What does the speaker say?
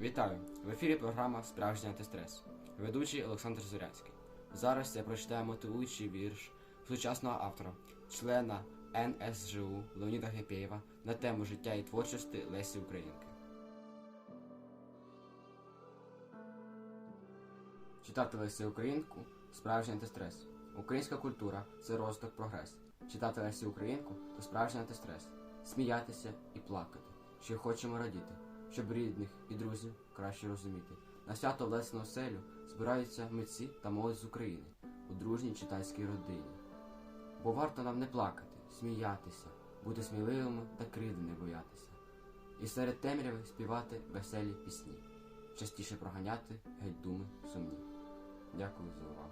Вітаю! В ефірі програма Справжній антистрес. Ведучий Олександр Зорянський. Зараз я прочитаю мотивуючий вірш сучасного автора, члена НСЖУ Леоніда Гепєєва на тему життя і творчості Лесі Українки. Читати Лесі Українку справжній антистрес. Українська культура це розвиток прогрес. Читати Лесі Українку то справжній антистрес. Сміятися і плакати, що хочемо радіти, щоб рідних і друзів краще розуміти. На свято Лесного селю збираються митці та молодь з України у дружній читацькій родині. Бо варто нам не плакати, сміятися, бути сміливими та кривди не боятися. І серед темряви співати веселі пісні, частіше проганяти геть думи сумні. Дякую за увагу.